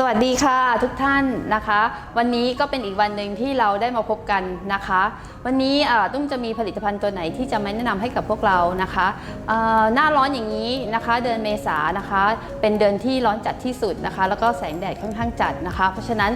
สวัสดีค่ะทุกท่านนะคะ วันนี้ก็เป็นอีกวันหนึ่งที่เราได้มาพบกันนะคะ วันนี้ตุ้มจะมีผลิตภัณฑ์ตัวไหนที่จะมาแนะนำให้กับพวกเรานะคะหน้าร้อนอย่างนี้นะคะ เดือนเมษานะคะ เป็นเดือนที่ร้อนจัดที่สุดนะคะ แล้วก็แสงแดดค่อนข้างจัดนะคะ เพราะฉะนั้น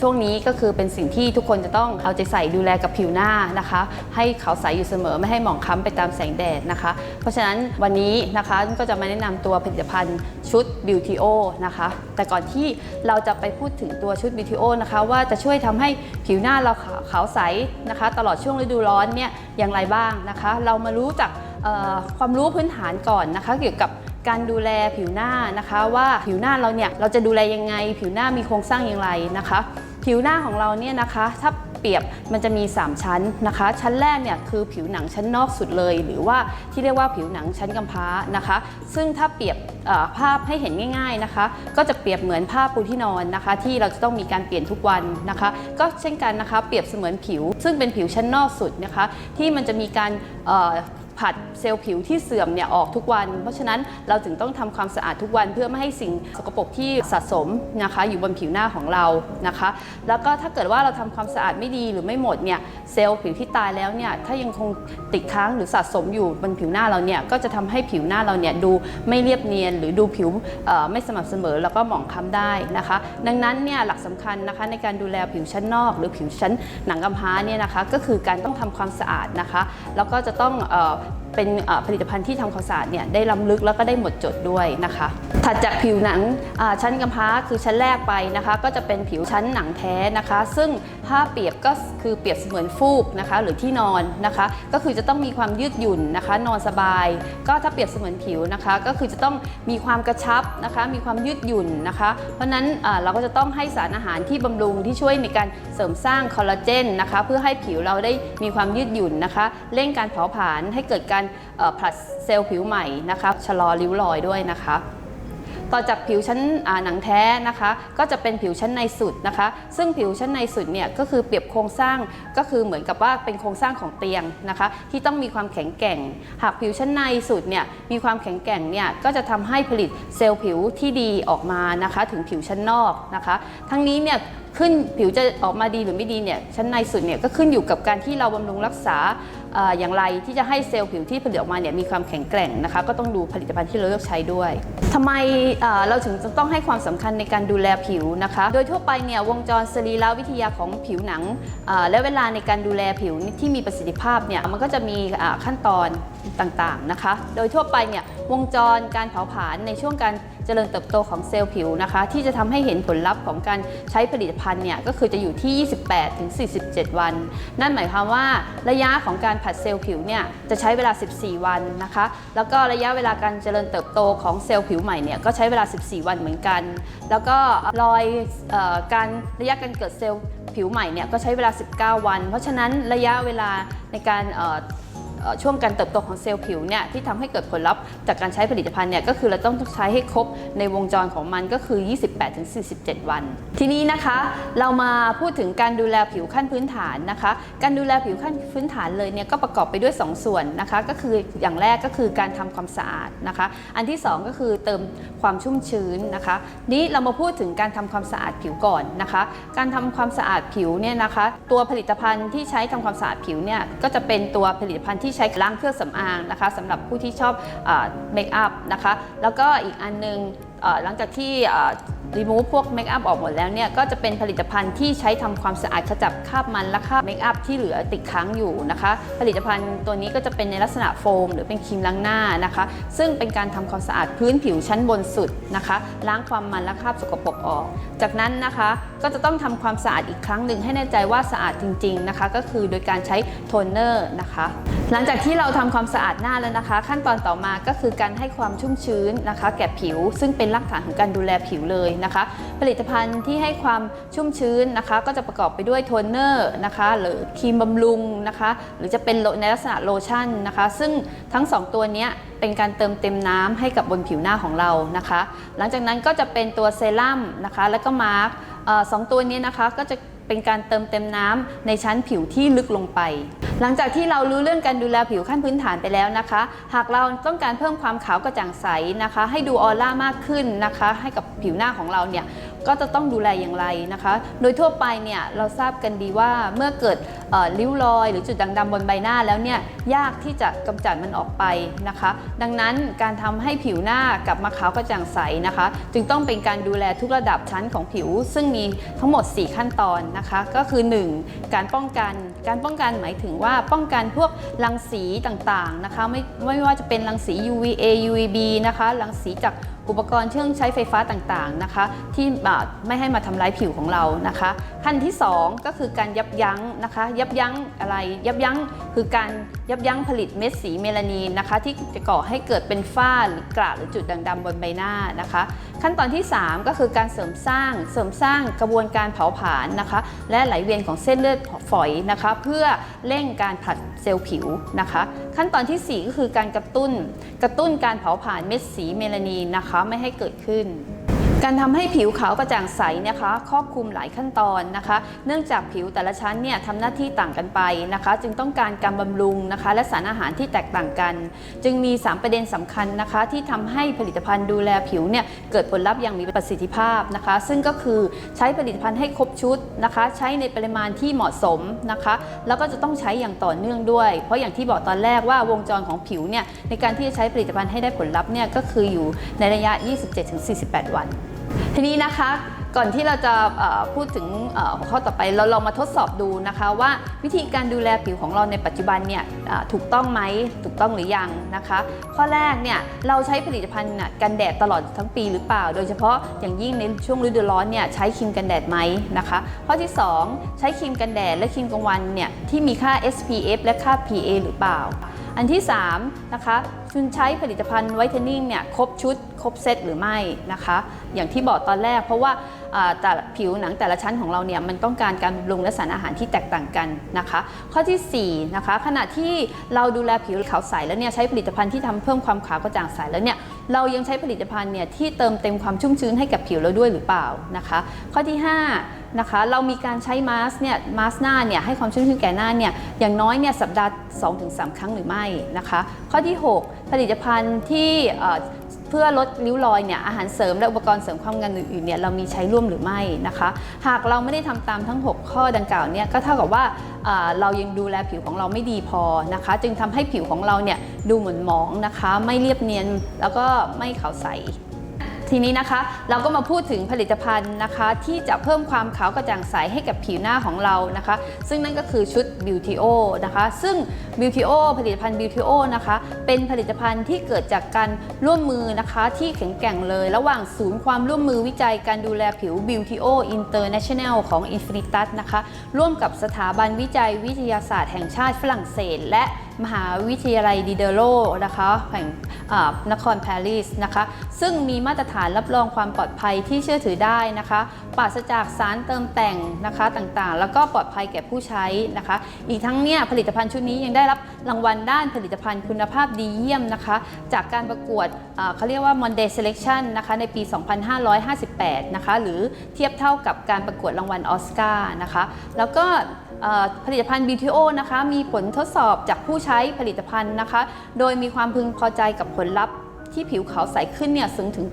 ช่วงนี้ก็คือเป็นสิ่งที่ทุกคนจะต้องเอาใจใส่ดูแลกับผิวหน้านะคะ ให้ขาวใสอยู่เสมอไม่ให้หมองคล้ำไปตามแสงแดดนะคะ เพราะฉะนั้นวันนี้นะคะก็จะมาแนะนำตัวผลิตภัณฑ์ชุด Beauty O นะคะ แต่ก่อนที่เราจะไปพูดถึงตัวชุด Beauty O นะคะว่าจะช่วยทำให้ผิวหน้าเราขาวใสนะคะ ตลอดช่วงฤดูร้อนเนี่ยอย่างไรบ้างนะคะ เรามารู้จากความรู้พื้นฐานก่อนนะคะ เกี่ยวกับการดูแลผิวหน้านะคะ ว่าผิวหน้าเราเนี่ยเราจะดูแลยังไง ผิวหน้ามีโครงสร้างอย่างไรนะคะ ผิวหน้าของเราเนี่ยนะคะ ถ้าเปรียบมันจะมี 3 ชั้นนะคะ ชั้นแรกเนี่ยคือผิวหนังชั้นนอกสุดเลย หรือว่าที่เรียกว่าผิวหนังชั้นกำพร้านะคะ ซึ่งถ้าเปรียบภาพให้เห็นง่าย ๆนะคะ ก็จะเปรียบเหมือนผ้าปูที่นอนนะคะ ที่เราจะต้องมีการเปลี่ยนทุกวันนะคะ ก็เช่นกันนะคะ เปรียบเสมือนผิว ซึ่งเป็นผิวชั้นนอกสุดนะคะ ที่มันจะมีการ ผัดเซลล์ผิวที่เสื่อมเนี่ยออกทุกวัน เพราะฉะนั้นเราถึงต้องทำความสะอาดทุกวันเพื่อไม่ให้สิ่งสกปรกที่สะสมนะคะ อยู่บนผิวหน้าของเรานะคะ แล้วก็ถ้าเกิดว่าเราทำความสะอาดไม่ดีหรือไม่หมดเนี่ยเซลล์ผิวที่ตายแล้วเนี่ยถ้ายังคงติดค้างหรือสะสมอยู่บนผิวหน้าเราเนี่ยก็จะทำให้ผิวหน้าเราเนี่ยดูไม่เรียบเนียน หรือดูผิวเอ่อไม่สม่ำเสมอแล้วก็หมองคล้ำได้นะคะ ดังนั้นเนี่ยหลักสำคัญนะคะในการดูแลผิวชั้นนอก หรือผิวชั้นหนังกำพร้าเนี่ยนะคะก็คือการต้องทำความสะอาดนะคะ แล้วก็จะต้องเอ่อ เป็นผลิตภัณฑ์ที่ทำความสะอาดเนี่ยได้ล้ำลึกแล้วก็ได้หมดจดด้วยนะคะ ถัดจากผิวหนังชั้นกำพร้าคือชั้นแรกไปนะคะ ก็จะเป็นผิวชั้นหนังแท้นะคะ ซึ่งถ้าเปียบก็คือเปรียบเสมือนฟูกนะคะหรือที่นอนนะคะ ก็คือจะต้องมีความยืดหยุ่นนะคะ นอนสบาย ก็ถ้าเปรียบเสมือนผิวนะคะ ก็คือจะต้องมีความกระชับนะคะ มีความยืดหยุ่นนะคะ เพราะนั้นเราก็จะต้องให้สารอาหารที่บำรุงที่ช่วยในการเสริมสร้างคอลลาเจนนะคะ เพื่อให้ผิวเราได้มีความยืดหยุ่นนะคะ เร่งการเผาผลาญให้เกิดการผลัดเซลล์ผิวใหม่นะคะชะลอริ้วรอยด้วยนะคะต่อจากผิวชั้นหนังแท้นะคะ ก็จะเป็นผิวชั้นในสุดนะคะ ซึ่งผิวชั้นในสุดเนี่ยก็คือเปรียบโครงสร้างก็คือเหมือนกับว่าเป็นโครงสร้างของเตียงนะคะ ที่ต้องมีความแข็งแกร่ง หากผิวชั้นในสุดเนี่ยมีความแข็งแกร่งเนี่ยก็จะทำให้ผลิตเซลล์ผิวที่ดีออกมานะคะ ถึงผิวชั้นนอกนะคะ ทั้งนี้เนี่ยขึ้นผิวจะออกมาดีหรือไม่ดีเนี่ยชั้นในสุดเนี่ยก็ขึ้นอยู่กับการที่เราบำรุงรักษา อย่างไรที่จะให้เซลล์ผิวที่ผลิตออกมาเนี่ยมีความแข็งแกร่งนะคะ ก็ต้องดูผลิตภัณฑ์ที่เราเลือกใช้ด้วยทำไมเราถึงจะต้องให้ความสำคัญในการดูแลผิวนะคะ โดยทั่วไปเนี่ยวงจรสรีรวิทยาของผิวหนัง และเวลาในการดูแลผิวที่มีประสิทธิภาพเนี่ยมันก็จะมีขั้นตอนต่างๆนะคะ โดยทั่วไปเนี่ยวงจรการเผาผลาญในช่วงการ เจริญเติบโตของเซลล์ผิวนะคะ ที่จะทำให้เห็นผลลัพธ์ของการใช้ผลิตภัณฑ์เนี่ยก็คือจะอยู่ที่ 28-47 วัน นั่นหมายความว่าระยะของการผัดเซลล์ผิวเนี่ยจะใช้เวลา 14 วันนะคะ แล้วก็ระยะเวลาการเจริญเติบโตของเซลล์ผิวใหม่เนี่ยก็ใช้เวลา 14 วันเหมือนกัน แล้วก็รอยออการระยะการเกิดเซลล์ผิวใหม่เนี่ยก็ใช้เวลา 19 วัน เพราะฉะนั้นระยะเวลาในการ ช่วงการเติบโตของเซลล์ผิวเนี่ยที่ทำให้เกิดผลลัพธ์จากการใช้ผลิตภัณฑ์เนี่ยก็คือเราต้องใช้ให้ครบในวงจรของมันก็คือ 28-47 วัน ทีนี้นะคะเรามาพูดถึงการดูแลผิวขั้นพื้นฐานนะคะ การดูแลผิวขั้นพื้นฐานเลยเนี่ยก็ประกอบไปด้วย 2 ส่วนนะคะก็คืออย่างแรกก็คือการทำความสะอาดนะคะ อันที่ 2 ก็คือเติมความชุ่มชื้นนะคะ นี้เรามาพูดถึงการทำความสะอาดผิวก่อนนะคะ การทำความสะอาดผิวเนี่ยนะคะ ตัวผลิตภัณฑ์ที่ใช้ทำความสะอาดผิวเนี่ยก็จะเป็นตัวผลิตภัณฑ์ที่ใช้ล้างเครื่องสำอางนะคะสำหรับผู้ที่ชอบเมคอัพนะคะ แล้วก็อีกอันนึงเอ่อ หลังจากที่รีมูฟพวกเมคอัพออกหมดแล้วเนี่ยก็จะเป็นผลิตภัณฑ์ที่ใช้ทำความสะอาดขจัดคราบมันและคราบเมคอัพที่เหลือติดค้างอยู่นะคะ ผลิตภัณฑ์ตัวนี้ก็จะเป็นในลักษณะโฟม หรือเป็นครีมล้างหน้านะคะ ซึ่งเป็นการทำความสะอาดพื้นผิวชั้นบนสุดนะคะ ล้างความมันและคราบสกปรกออก จากนั้นนะคะก็จะต้องทำความสะอาดอีกครั้งหนึ่งให้แน่ใจว่าสะอาดจริงๆนะคะ ก็คือโดยการใช้โทนเนอร์นะคะหลังจากที่เราทำความสะอาดหน้าแล้วนะคะ ขั้นตอนต่อมาก็คือการให้ความชุ่มชื้นนะคะ แก่ผิวซึ่งเป็นรากฐานของการดูแลผิวเลยนะคะ ผลิตภัณฑ์ที่ให้ความชุ่มชื้นนะคะ ก็จะประกอบไปด้วยโทนเนอร์นะคะหรือครีมบำรุงนะคะ หรือจะเป็นในลักษณะโลชั่นนะคะ ซึ่งทั้งสองตัวนี้เป็นการเติมเต็มน้ำให้กับบนผิวหน้าของเรานะคะ หลังจากนั้นก็จะเป็นตัวเซรั่มนะคะ แล้วก็มาร์กสองตัวนี้นะคะก็จะ เป็นการเติมเต็มน้ำในชั้นผิวที่ลึกลงไป หลังจากที่เรารู้เรื่องการดูแลผิวขั้นพื้นฐานไปแล้วนะคะ หากเราต้องการเพิ่มความขาวกระจ่างใสนะคะ ให้ดูออร่ามากขึ้นนะคะ ให้กับผิวหน้าของเราเนี่ย ก็จะต้องดูแลอย่างไรนะคะ โดยทั่วไปเนี่ยเราทราบกันดีว่าเมื่อเกิดริ้วรอย หรือจุดด่างดำบนใบหน้าแล้วเนี่ยยากที่จะกำจัดมันออกไปนะคะ ดังนั้นการทำให้ผิวหน้ากลับมาขาวกระจ่างใสนะคะ จึงต้องเป็นการดูแลทุกระดับชั้นของผิว ซึ่งมีทั้งหมด 4 ขั้นตอนนะคะ ก็คือ 1. การป้องกันการป้องกันหมายถึงว่าป้องกันพวกรังสีต่างๆนะคะไม่ไม่ว่าจะเป็นรังสี UVA UVB นะคะรังสีจาก อุปกรณ์เครื่องใช้ไฟฟ้าต่างๆนะคะ ที่ไม่ให้มาทำร้ายผิวของเรานะคะ ขั้นที่ 2 ก็คือการยับยั้งนะคะ ยับยั้งอะไร ยับยั้งคือการยับยั้งผลิตเม็ดสีเมลานีนนะคะ ที่จะก่อให้เกิดเป็นฝ้าหรือกระหรือจุดด่างดำบนใบหน้านะคะ ขั้นตอนที่ 3 ก็คือการเสริมสร้างเสริมสร้างกระบวนการเผาผลาญนะคะ และไหลเวียนของเส้นเลือดฝอยนะคะ เพื่อเร่งการผลัดเซลล์ผิวนะคะ ขั้นตอนทีสี่ 4 ก็คือการกระตุ้นกระตุ้นการเผาผลาญเม็ดสีเมลานีนนะคะไม่ให้เกิดขึ้น การทำให้ผิวขาวกระจ่างใสนะคะครอบคลุมหลายขั้นตอนนะคะ เนื่องจากผิวแต่ละชั้นเนี่ยทำหน้าที่ต่างกันไปนะคะ จึงต้องการการบำรุงนะคะ และสารอาหารที่แตกต่างกัน จึงมี 3 ประเด็นสำคัญนะคะ ที่ทำให้ผลิตภัณฑ์ดูแลผิวเนี่ยเกิดผลลัพธ์อย่างมีประสิทธิภาพนะคะ ซึ่งก็คือใช้ผลิตภัณฑ์ให้ครบชุดนะคะ ใช้ในปริมาณที่เหมาะสมนะคะ แล้วก็จะต้องใช้อย่างต่อเนื่องด้วย เพราะอย่างที่บอกตอนแรกว่าวงจรของผิวเนี่ยในการที่จะใช้ผลิตภัณฑ์ให้ได้ผลลัพธ์เนี่ยก็คืออยู่ในระยะ 27-48 วัน ทีนี้นะคะก่อนที่เราจะพูดถึงหัวข้อต่อไปเราลองมาทดสอบดูนะคะว่าวิธีการดูแลผิวของเราในปัจจุบันเนี่ยถูกต้องไหมถูกต้องหรือยังนะคะ ข้อแรกเนี่ยเราใช้ผลิตภัณฑ์กันแดดตลอดทั้งปีหรือเปล่า โดยเฉพาะอย่างยิ่งในช่วงฤดูร้อนเนี่ยใช้ครีมกันแดดไหมนะคะข้อที่ 2 ใช้ครีมกันแดดและครีมกลางวันเนี่ยที่มีค่า SPF และค่า PA หรือเปล่า อันที่3นะคะคุณใช้ผลิตภัณฑ์ไวท์เทนนิ่งเนี่ยครบชุด รบเซตหรือไม่นะคะ อย่างที่บอกตอนแรกเพราะว่าแต่ผิวหนังแต่ละชั้นของเราเนี่ยมันต้องการการบำรุงและสารอาหารที่แตกต่างกันนะคะ ข้อที่4นะคะขณะที่เราดูแลผิวขาวใสแล้วเนี่ยใช้ผลิตภัณฑ์ที่ทำเพิ่มความขาวกระจ่างใสแล้วเนี่ยเรายังใช้ผลิตภัณฑ์เนี่ยที่เติมเต็มความชุ่มชื้นให้กับผิวเราด้วยหรือเปล่านะคะ ข้อที่5นะคะเรามีการใช้มาสก์เนี่ยมาสก์หน้าเนี่ยให้ความชุ่มชื้นแก่หน้าเนี่ยอย่างน้อยเนี่ยสัปดาห์ 2-3 ครั้งหรือไม่นะคะ ข้อที่ 6 ผลิตภัณฑ์ที่ เพื่อลดริ้วรอยเนี่ยอาหารเสริมและอุปกรณ์เสริมความงามอื่นๆเนี่ยเรามีใช้ร่วมหรือไม่นะคะ หากเราไม่ได้ทำตามทั้ง 6 ข้อดังกล่าวเนี่ยก็เท่ากับว่าอ่าเรายังดูแลผิวของเราไม่ดีพอนะคะ จึงทำให้ผิวของเราเนี่ยดูเหมือนหมองนะคะ ไม่เรียบเนียนแล้วก็ไม่ขาวใส ทีนี้นะคะเราก็มาพูดถึงผลิตภัณฑ์นะคะ ที่จะเพิ่มความขาวกระจ่างใสให้กับผิวหน้าของเรานะคะ ซึ่งนั่นก็คือชุด Beautyo นะคะ ซึ่ง Beautyo ผลิตภัณฑ์ Beautyo นะคะ เป็นผลิตภัณฑ์ที่เกิดจากการร่วมมือนะคะที่แข็งแกร่งเลย ระหว่างศูนย์ความร่วมมือวิจัยการดูแลผิว Beautyo International ของ Infinitas นะคะ ร่วมกับสถาบันวิจัยวิทยาศาสตร์แห่งชาติฝรั่งเศส และ มหาวิทยาลัยดิเดโรนะคะแห่งนครปารีสนะคะ ซึ่งมีมาตรฐานรับรองความปลอดภัยที่เชื่อถือได้นะคะ ปราศจากสารเติมแต่งนะคะต่างๆ แล้วก็ปลอดภัยแก่ผู้ใช้นะคะ อีกทั้งเนี่ยผลิตภัณฑ์ชุดนี้ยังได้รับรางวัลด้านผลิตภัณฑ์คุณภาพดีเยี่ยมนะคะ จากการประกวดเขาเรียกว่า Monday Selection นะคะในปี 2558 นะคะ หรือเทียบเท่ากับการประกวดรางวัลออสการ์นะคะ แล้วก็ ผลิตภัณฑ์ BTO นะคะมีผลทดสอบจากผู้ใช้ผลิตภัณฑ์นะคะ โดยมีความพึงพอใจกับผลลัพธ์ที่ผิวขาวใสขึ้นเนี่ยสูงถึง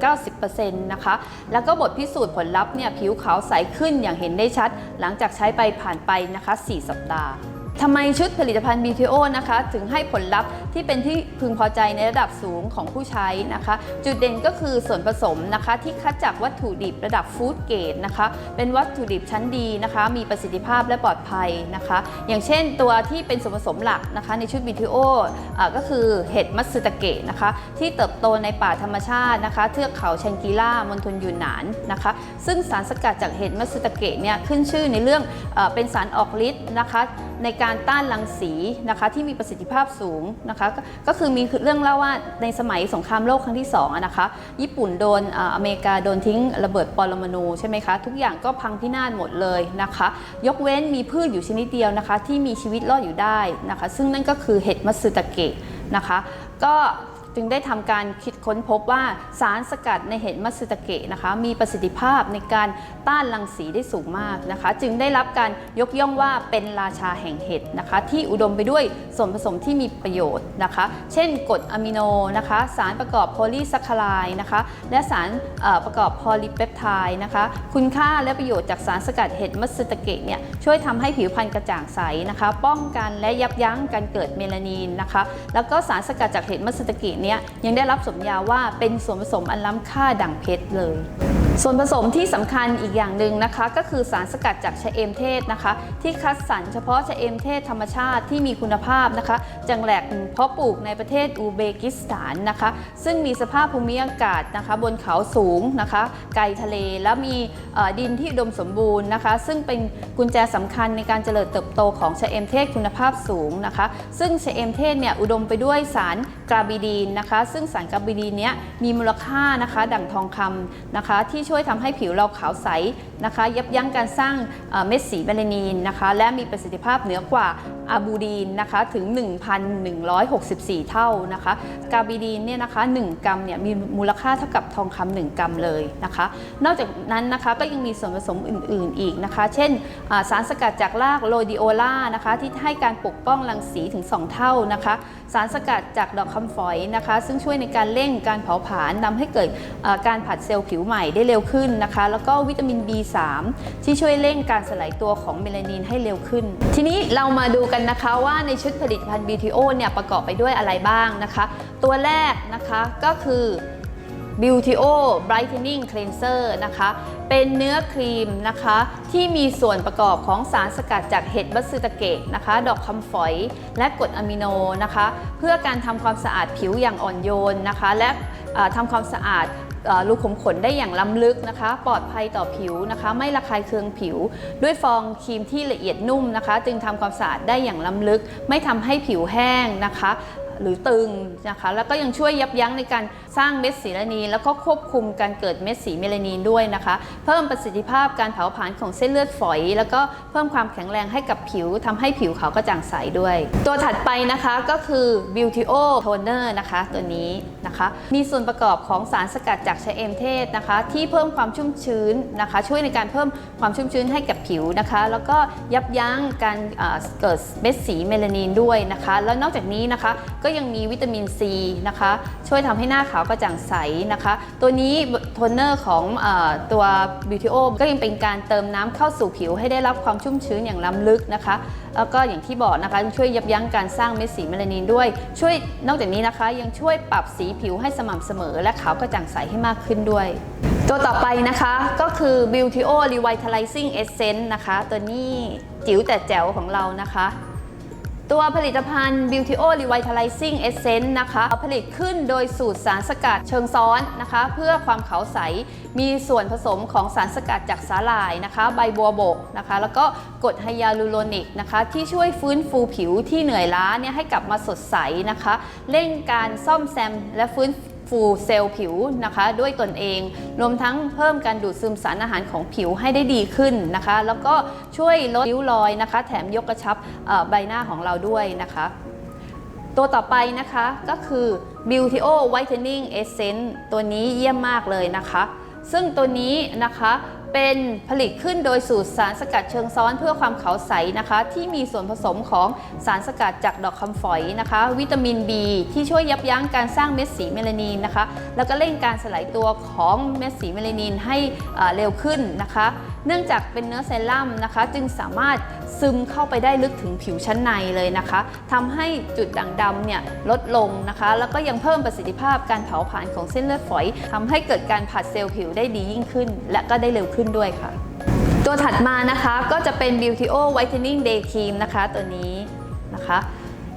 90%นะคะ แล้วก็บทพิสูจน์ผลลัพธ์เนี่ยผิวขาวใสขึ้นอย่างเห็นได้ชัด หลังจากใช้ไปผ่านไปนะคะ 4 สัปดาห์ ทำไมชุดผลิตภัณฑ์ BTO นะคะถึงให้ผลลัพธ์ที่เป็นที่พึงพอใจในระดับสูงของผู้ใช้นะคะ จุดเด่นก็คือส่วนผสมนะคะที่คัดจากวัตถุดิบระดับฟู้ดเกรดนะคะเป็นวัตถุดิบชั้นดีนะคะ มีประสิทธิภาพและปลอดภัยนะคะ อย่างเช่นตัวที่เป็นส่วนผสมหลักนะคะในชุด BTO อ่าก็คือเห็ดมัตสึตะเกะนะคะที่เติบโตในป่าธรรมชาตินะคะเทือกเขาแชงกีล่ามณฑลยูนนานนะคะ ซึ่งสารสกัดจากเห็ดมัตสึตะเกะเนี่ยขึ้นชื่อในเรื่องอเป็นสารออกฤทธิ์นะคะ ในการต้านรังสีนะคะที่มีประสิทธิภาพสูงนะคะก็ก็คือมีเรื่องเล่าว่าในสมัยสงครามโลกครั้งที่2อะนะคะญี่ปุ่นโดนออเมริกาโดนทิ้งระเบิดปรมาณูใช่ไหมคะทุกอย่างก็พังพินาศหมดเลยนะคะ ยกเว้นมีพืชอยู่ชนิดเดียวนะคะที่มีชีวิตรอดอยู่ได้นะคะ ซึ่งนั่นก็คือเห็ดมัตสึตะเกะนะคะ ก็ จึงได้ทำการคิดค้นพบว่าสารสกัดในเห็ดมัตสึตะเกะนะคะ มีประสิทธิภาพในการต้านรังสีได้สูงมากนะคะ จึงได้รับการยกย่องว่าเป็นราชาแห่งเห็ดนะคะ ที่อุดมไปด้วยส่วนผสมที่มีประโยชน์นะคะ เช่นกรดอะมิโนนะคะ สารประกอบโพลีซัคคารด์นะคะ และสารประกอบโพลีเปปไทด์นะคะ คุณค่าและประโยชน์จากสารสกัดเห็ดมัตสึตะเกะเนี่ยช่วยทำให้ผิวพรรณกระจ่างใสนะคะ ป้องกันและยับยั้งการเกิดเมลานีนนะคะ แล้วก็สารสกัดจากเห็ดมัตสึตะเกะนี่ยยังได้รับสมญาว่าเป็นส่วนผสมอันล้ำค่าดั่งเพชรเลย ส่วนผสมที่สำคัญอีกอย่างหนึ่งนะคะ ก็คือสารสกัดจากชะเอมเทศนะคะ ที่คัดสรรเฉพาะชะเอมเทศธรรมชาติที่มีคุณภาพนะคะ จังแหลกเพาะปลูกในประเทศอูเบกิสถานนะคะ ซึ่งมีสภาพภูมิอากาศนะคะ บนเขาสูงนะคะ ไกลทะเลและมีดินที่อุดมสมบูรณ์นะคะ ซึ่งเป็นกุญแจสำคัญในการเจริญเติบโตของชะเอมเทศคุณภาพสูงนะคะ ซึ่งชะเอมเทศเนี่ยอุดมไปด้วยสารกราบิดีนนะคะ ซึ่งสารกราบิดีนเนี้ยมีมูลค่านะคะ ดั่งทองคำนะคะ ที่ช่วยทำให้ผิวเราขาวใสนะคะ ยับยั้งการสร้างเม็ดสีเมลานีนนะคะ และมีประสิทธิภาพเหนือกว่าอะบูดีนนะคะถึง 1,164 เท่านะคะ กาบิดีนเนี่ยนะคะ 1 กรัมเนี่ยมีมูลค่าเท่ากับทองคำ1กรัมเลยนะคะ นอกจากนั้นนะคะก็ยังมีส่วนผสมอื่น ๆ อีกนะคะ เช่นสารสกัดจากรากโรดิโอล่านะคะ ที่ให้การปกป้องรังสีถึง 2 เท่านะคะ สารสกัดจากดอกคำฝอยนะคะ ซึ่งช่วยในการเร่งการเผาผลาญนำให้เกิดการผัดเซลล์ผิวใหม่ได้เร็วขึ้นนะคะ แล้วก็วิตามิน B3 ที่ช่วยเร่งการสลายตัวของเมลานินให้เร็วขึ้น ทีนี้เรามาดูกันนะคะว่าในชุดผลิตภัณฑ์ BTO เนี่ยประกอบไปด้วยอะไรบ้างนะคะ ตัวแรกนะคะก็คือ Beautyo Brightening Cleanser นะคะ เป็นเนื้อครีมนะคะ ที่มีส่วนประกอบของสารสกัดจากเห็ดบัตสึตะเกะนะคะ ดอกคำฝอยและกรดอะมิโนนะคะ เพื่อการทำความสะอาดผิวอย่างอ่อนโยนนะคะ และทำความสะอาดรูขุมขนได้อย่างล้ำลึกนะคะ ปลอดภัยต่อผิวนะคะ ไม่ระคายเคืองผิว ด้วยฟองครีมที่ละเอียดนุ่มนะคะ จึงทำความสะอาดได้อย่างล้ำลึก ไม่ทำให้ผิวแห้งนะคะ หรือตึงนะคะ แล้วก็ยังช่วยยับยั้งในการ สร้างเม็ดสีเมลานีน แล้วก็ควบคุมการเกิดเม็ดสีเมลานีนด้วยนะคะ เพิ่มประสิทธิภาพการเผาผลาญของเส้นเลือดฝอย แล้วก็เพิ่มความแข็งแรงให้กับผิวทำให้ผิวขาวกระจ่างใสด้วย ตัวถัดไปนะคะก็คือ Beautyo Toner นะคะตัวนี้นะคะ มีส่วนประกอบของสารสกัดจากชะเอมเทศนะคะ ที่เพิ่มความชุ่มชื้นนะคะ ช่วยในการเพิ่มความชุ่มชื้นให้กับผิวนะคะ แล้วก็ยับยั้งการเกิดเม็ดสีเมลานีนด้วยนะคะ แล้วนอกจากนี้นะคะก็ยังมีวิตามินซีนะคะ ช่วยทำให้หน้าขาวกระจ่างใสนะคะ ตัวนี้โทนเนอร์ของอตัว Beautyo ก็ยังเป็นการเติมน้ำเข้าสู่ผิวให้ได้รับความชุ่มชื้นอย่างล้ำลึกนะคะแล้วก็อย่างที่บอกนะคะช่วยยับยั้งการสร้างเม็ดสีเมลานีนด้วย ช่วยนอกจากนี้นะคะ ยังช่วยปรับสีผิวให้สม่ำเสมอ และขาวกระจ่างใสให้มากขึ้นด้วย ตัวต่อไปนะคะก็คือ Beautyo Revitalizing Essence นะคะ ตัวนี้จิ๋วแต่แจ๋วของเรานะคะ ตัวผลิตภัณฑ์ Beautyo Revitalizing Essence นะคะผลิตขึ้นโดยสูตรสารสกัดเชิงซ้อนนะคะ เพื่อความขาวใส มีส่วนผสมของสารสกัดจากสาหร่ายนะคะ ใบบัวบกนะคะ แล้วก็กรดไฮยาลูโรนิกนะคะ ที่ช่วยฟื้นฟูผิวที่เหนื่อยล้าเนี่ยให้กลับมาสดใสนะคะ เร่งการซ่อมแซมและฟื้น ฟูเซลล์ผิวนะคะด้วยตนเอง รวมทั้งเพิ่มการดูดซึมสารอาหารของผิวให้ได้ดีขึ้นนะคะ แล้วก็ช่วยลดริ้วรอยนะคะ แถมยกกระชับใบหน้าของเราด้วยนะคะ ตัวต่อไปนะคะก็คือ Beautyo Whitening Essence ตัวนี้เยี่ยมมากเลยนะคะ ซึ่งตัวนี้นะคะ เป็นผลิตขึ้นโดยสูตรสารสกัดเชิงซ้อนเพื่อความขาวใสนะคะ ที่มีส่วนผสมของสารสกัดจากดอกคำฝอยนะคะ วิตามิน B ที่ช่วยยับยั้งการสร้างเม็ดสีเมลานีนนะคะ แล้วก็เร่งการสลายตัวของเม็ดสีเมลานีนให้เร็วขึ้นนะคะ เนื่องจากเป็นเนื้อเซรั่มนะคะ จึงสามารถซึมเข้าไปได้ลึกถึงผิวชั้นในเลยนะคะทำให้จุดด่างดำเนี่ยลดลงนะคะ แล้วก็ยังเพิ่มประสิทธิภาพการเผาผลาญของเส้นเลือดฝอยทำให้เกิดการผัดเซลล์ผิวได้ดียิ่งขึ้น และก็ได้เร็วขึ้นด้วยค่ะ ตัวถัดมานะคะก็จะเป็น Beautyo Whitening Day Cream นะคะตัวนี้นะคะ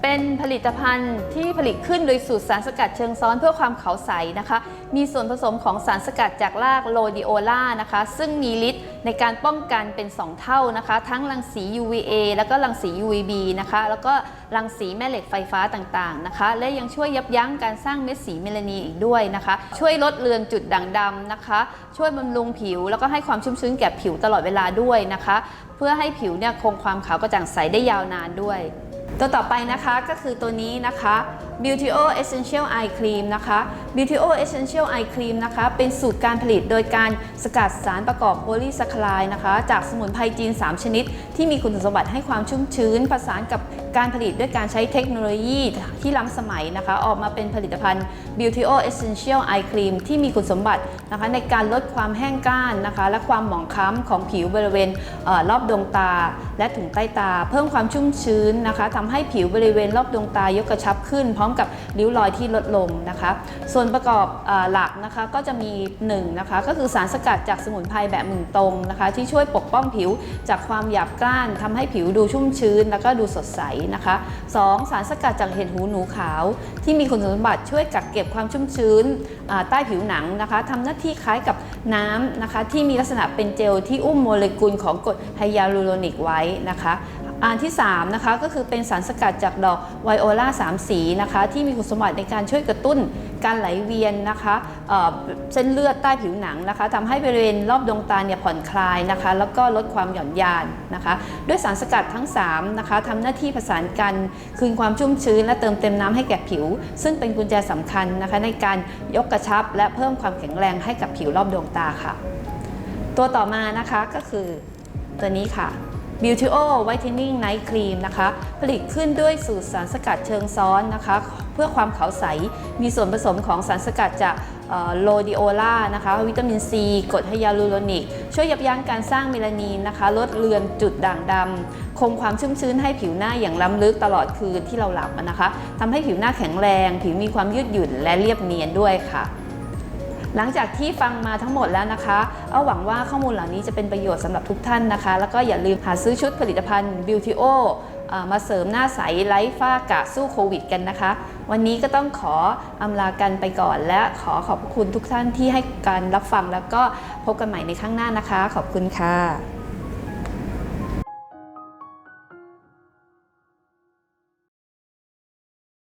เป็นผลิตภัณฑ์ที่ผลิตขึ้นโดยสูตรสารสกัดเชิงซ้อนเพื่อความขาวใสนะคะ มีส่วนผสมของสารสกัดจากรากโรดิโอล่านะคะ ซึ่งมีฤทธิ์ในการป้องกันเป็น 2 เท่านะคะ ทั้งรังสี UVA แล้วก็รังสี UVB นะคะ แล้วก็รังสีแม่เหล็กไฟฟ้าต่างๆนะคะ และยังช่วยยับยั้งการสร้างเม็ดสีเมลานีอีกด้วยนะคะ ช่วยลดเลือนจุดด่างดำนะคะ ช่วยบำรุงผิว แล้วก็ให้ความชุ่มชื้นแก่ผิวตลอดเวลาด้วยนะคะ เพื่อให้ผิวเนี่ยคงความขาวกระจ่างใสได้ยาวนานด้วย ตัวต่อไปนะคะก็คือตัวนี้นะคะ Beautyo Essential Eye Cream นะคะ Beautyo Essential Eye Cream นะคะ เป็นสูตรการผลิตโดยการสกัดสารประกอบโพลีแซคคาไลด์นะคะ จากสมุนไพรจีน 3 ชนิด ที่มีคุณสมบัติให้ความชุ่มชื้นประสานกับการผลิตด้วยการใช้เทคโนโลยีที่ล้ำสมัยนะคะ ออกมาเป็นผลิตภัณฑ์ Beautyo Essential Eye Cream ที่มีคุณสมบัตินะคะ ในการลดความแห้งก้านนะคะ และความหมองคล้ำของผิวบริเวณเออรอบดวงตา และถุงใต้ตา เพิ่มความชุ่มชื้นนะคะทำให้ผิวบริเวณรอบดวงตายกกระชับขึ้น พร้อมกับริ้วรอยที่ลดลงนะคะ ส่วนประกอบอหลักนะคะก็จะมี1นะคะก็คือสารสกัดจากสมุนไพรแบบหนึ่งตรงนะคะที่ช่วยปกป้องผิวจากความหยาบกร้านทำให้ผิวดูชุ่มชื้น แล้วก็ดูสดใสนะคะ 2. สารสกัดจากเห็ดหูหนูขาว ที่มีคุณสมบัติช่วยกักเก็บความชุ่มชื้นใต้ผิวหนังนะคะทำหน้าที่คล้ายกับน้ำนะคะที่มีลักษณะเป็นเจลที่อุ้มโมเลกุลของกรดไฮยาลูโรนิกไว้นะคะ อันที่3นะคะก็คือเป็นสารสกัดจากดอกไวโอลาสามสีนะคะที่มีคุณสมบัติในการช่วยกระตุ้นการไหลเวียนนะคะเเส้นเลือดใต้ผิวหนังนะคะทำให้บริเวณรอบดวงตาเนี่ยผ่อนคลายนะคะแล้วก็ลดความหย่อนยานนะคะด้วยสารสกัดทั้ง3นะคะทำหน้าที่ผสานกันคืนความชุ่มชื้น และเติมเต็มน้ำให้แก่ผิว ซึ่งเป็นกุญแจสำคัญนะคะในการยกกระชับ และเพิ่มความแข็งแรงให้กับผิวรอบดวงตาค่ะ ตัวต่อมานะคะก็คือตัวนี้ค่ะ Beautyo Whitening Night Cream นะคะ ผลิตขึ้นด้วยสูตรสารสกัดเชิงซ้อนนะคะ เพื่อความขาวใส มีส่วนผสมของสารสกัดจากโลดิโอล่านะคะ วิตามินซีกรดไฮยาลูโรนิก ช่วยยับยั้งการสร้างเมลานีนนะคะ ลดเลือนจุดด่างดำ คงความชุ่มชื้นให้ผิวหน้าอย่างล้ำลึกตลอดคืนที่เราหลับนะคะทำให้ผิวหน้าแข็งแรง ผิวมีความยืดหยุ่นและเรียบเนียนด้วยค่ะ หลังจากที่ฟังมาทั้งหมดแล้วนะคะ เอาหวังว่าข้อมูลเหล่านี้จะเป็นประโยชน์สำหรับทุกท่านนะคะ แล้วก็อย่าลืมหาซื้อชุดผลิตภัณฑ์ Beautyo อ่ามาเสริมหน้าใสไร้ฝ้ากะสู้โควิดกันนะคะ วันนี้ก็ต้องขออำลากันไปก่อน และขอขอบคุณทุกท่านที่ให้การรับฟังแล้วก็พบกันใหม่ในครั้งหน้านะคะ ขอบคุณค่ะ